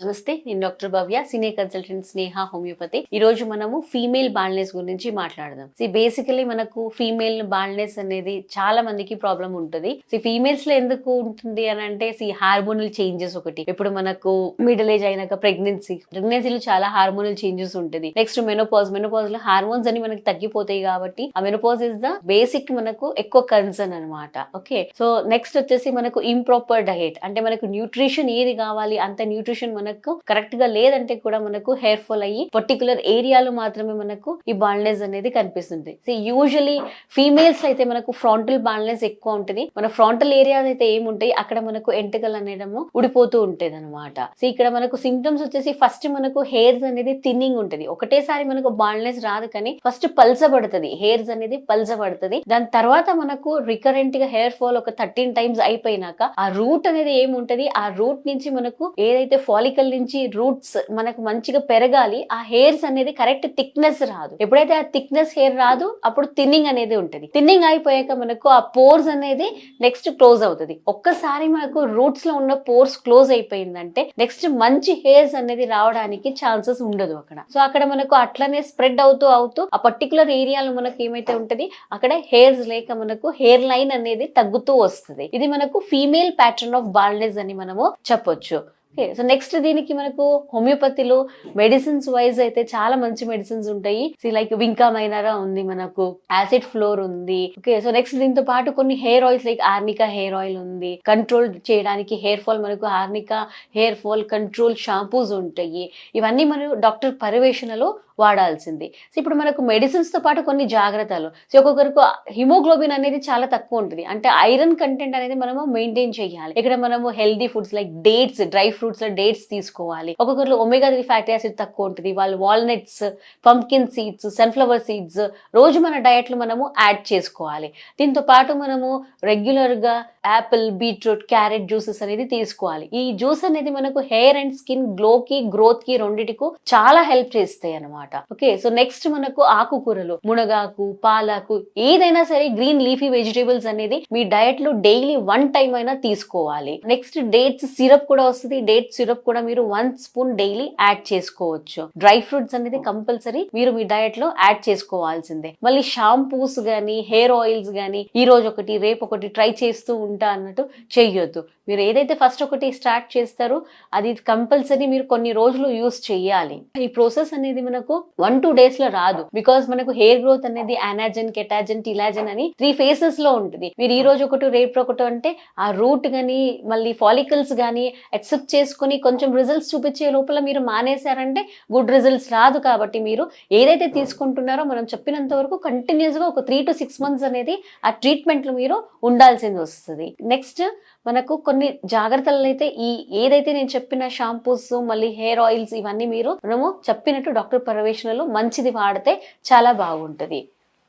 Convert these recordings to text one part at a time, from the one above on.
నమస్తే నేను doctor Bhavya senior consultant Sneha homeopathy. ఈ రోజు మనము ఫీమేల్ బాల్నెస్ గురించి మాట్లాడదాం. సి బేసికలీ మనకు ఫీమేల్ బాల్నెస్ అనేది చాలా మందికి ప్రాబ్లం ఉంటుంది. సి ఫీమేల్స్లో ఎందుకు ఉంటుంది అని అంటే సి హార్మోనల్ చేంజెస్ ఒకటి. ఇప్పుడు మనకు మిడిల్ ఏజ్ అయినాక ప్రెగ్నెన్సీ ప్రెగ్నెన్సీలో చాలా హార్మోనల్ చేంజెస్ ఉంటుంది. నెక్స్ట్ మెనోపాజ్ మెనోపాజ్లో హార్మోన్స్ అని మనకి తగ్గిపోతాయి కాబట్టి ఆ మెనోపాజ్ ఇస్ ద బేసిక్ మనకు ఎక్కువ కన్సర్న్ అనమాట ఓకే సో నెక్స్ట్ వచ్చేసి మనకు ఇంప్రాపర్ డయట్ అంటే మనకు న్యూట్రిషన్ ఏది కావాలి అంత న్యూట్రిషన్ మనకు కరెక్ట్గా లేదంటే కూడా మనకు హెయిర్ ఫాల్ అయ్యి పర్టికులర్ ఏరియాలో మాత్రమే మనకు ఈ బాల్నెస్ అనేది కనిపిస్తుంది. సో యూజువలీ ఫీమేల్స్ అయితే మనకు ఫ్రాంటల్ బాల్నెస్ ఎక్కువ ఉంటుంది. మన ఫ్రాంటల్ ఏరియాస్ అయితే ఏముంటాయి? అక్కడ మనకు ఎంటకలు అనేటము ఉడిపోతూ ఉంటుంది అనమాట సో ఇక్కడ మనకు సిమ్టమ్స్ వచ్చేసి ఫస్ట్ మనకు హెయిర్స్ అనేది థిన్నింగ్ ఉంటుంది. ఒకటేసారి మనకు బాల్నెస్ రాదు కానీ ఫస్ట్ పల్చబడుతుంది. హెయిర్స్ అనేది పల్చబడుతుంది. దాని తర్వాత మనకు రికరెంట్గా హెయిర్ ఫాల్ ఒక థర్టీన్ టైమ్స్ అయిపోయినాక ఆ రూట్ అనేది ఏముంటది? ఆ రూట్ నుంచి మనకు ఏదైతే ఫాలికల్ నుంచి రూట్స్ మనకు మంచిగా పెరగాలి ఆ హెయిర్స్ అనేది కరెక్ట్ థిక్నెస్ రాదు. ఎప్పుడైతే ఆ థిక్నెస్ హెయిర్ రాదు అప్పుడు థిన్నింగ్ అనేది ఉంటుంది. థిన్నింగ్ అయిపోయాక మనకు ఆ పోర్స్ అనేది నెక్స్ట్ క్లోజ్ అవుతుంది. ఒక్కసారి మనకు రూట్స్లో ఉన్న పోర్స్ క్లోజ్ అయిపోయిందంటే నెక్స్ట్ మంచి హెయిర్స్ అనేది రావడానికి ఛాన్సెస్ ఉండదు అక్కడ. సో అక్కడ మనకు అట్లనే స్ప్రెడ్ అవుతూ అవుతూ ఆ పర్టికులర్ ఏరియాలో మనకు ఏమైతే ఉంటది అక్కడ హెయిర్స్ లేక మనకు హెయిర్ లైన్ అనేది తగ్గుతూ వస్తుంది. ఇది మనకు ఫీమేల్ ప్యాటర్న్ ఆఫ్ బాల్నెస్ అని మనము చెప్పొచ్చు. ఓకే సో నెక్స్ట్ దీనికి మనకు హోమియోపతిలో మెడిసిన్స్ వైజ్ అయితే చాలా మంచి మెడిసిన్స్ ఉంటాయి. లైక్ వింకా మైనరా ఉంది మనకు యాసిడ్ ఫ్లోర్ ఉంది. ఓకే సో నెక్స్ట్ దీంతో పాటు కొన్ని hair oils like arnica hair oil ఉంది. కంట్రోల్ చేయడానికి హెయిర్ ఫాల్ మనకు arnica hair fall control shampoos ఉంటాయి. ఇవన్నీ మనం డాక్టర్ పర్యవేక్షణలో వాడాల్సింది. సో ఇప్పుడు మనకు మెడిసిన్స్తో పాటు కొన్ని జాగ్రత్తలు. సో ఒక్కొక్కరికి హిమోగ్లోబిన్ అనేది చాలా తక్కువ ఉంటుంది. అంటే ఐరన్ కంటెంట్ అనేది మనము మెయింటైన్ చేయాలి. ఇక్కడ మనము healthy foods like dates dry fruits dates తీసుకోవాలి. ఒక్కొక్కరు ఒమేగా త్రీ ఫ్యాటీ యాసిడ్ తక్కువ ఉంటుంది. వాళ్ళు walnuts pumpkin seeds sunflower seeds రోజు మన డయట్లు మనము యాడ్ చేసుకోవాలి. దీంతో పాటు మనము రెగ్యులర్గా యాపిల్ బీట్రూట్ క్యారెట్ జ్యూసెస్ అనేది తీసుకోవాలి. ఈ జ్యూస్ అనేది మనకు హెయిర్ అండ్ స్కిన్ గ్లోకి గ్రోత్కి గ్రోత్కి చాలా హెల్ప్ చేస్తాయి అన్నమాట. ఓకే సో నెక్స్ట్ మనకు ఆకుకూరలు మునగాకు పాలాకు ఏదైనా సరే గ్రీన్ లీఫీ వెజిటేబుల్స్ అనేది మీ డయట్లో డైలీ వన్ టైం అయినా తీసుకోవాలి. నెక్స్ట్ డేట్స్ సిరప్ కూడా వస్తుంది. డేట్ సిరప్ కూడా మీరు వన్ స్పూన్ డైలీ యాడ్ చేసుకోవచ్చు. డ్రై ఫ్రూట్స్ అనేది కంపల్సరీ మీరు మీ డయట్లో యాడ్ చేసుకోవాల్సిందే. మళ్ళీ షాంపూస్ గానీ హెయిర్ ఆయిల్స్ గానీ ఈ రోజు ఒకటి రేపు ఒకటి ట్రై చేస్తూ ఉంటా అన్నట్టు చెయ్యొద్దు. మీరు ఏదైతే ఫస్ట్ ఒకటి స్టార్ట్ చేస్తారో అది కంపల్సరీ మీరు కొన్ని రోజులు యూస్ చేయాలి ఈ ప్రాసెస్ అనేది మనకు వన్ టూ డేస్లో రాదు. బికాస్ మనకు హెయిర్ గ్రోత్ అనేది అనాజన్ కెటాజన్ టిలాజన్ అని త్రీ ఫేసెస్లో ఉంటుంది. మీరు ఈ రోజు ఒకటి రేపు ఒకటి అంటే ఆ రూట్ గాని మళ్ళీ ఫాలికల్స్ గానీ యాక్సెప్ట్ చేసుకుని కొంచెం రిజల్ట్స్ చూపించే లోపల మీరు మానేశారంటే గుడ్ రిజల్ట్స్ రాదు కాబట్టి మీరు ఏదైతే తీసుకుంటున్నారో మనం చెప్పినంత వరకు కంటిన్యూస్గా ఒక త్రీ టు సిక్స్ మంత్స్ అనేది ఆ ట్రీట్మెంట్లో మీరు ఉండాల్సింది వస్తుంది. నెక్స్ట్ మనకు కొన్ని జాగ్రత్తలు అయితే ఈ ఏదైతే నేను చెప్పిన షాంపూస్ మళ్ళీ హెయిర్ ఆయిల్స్ ఇవన్నీ మీరు మనము చెప్పినట్టు డాక్టర్ పర్యవేక్షణలో మంచిది వాడితే చాలా బాగుంటుంది.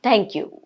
Thank you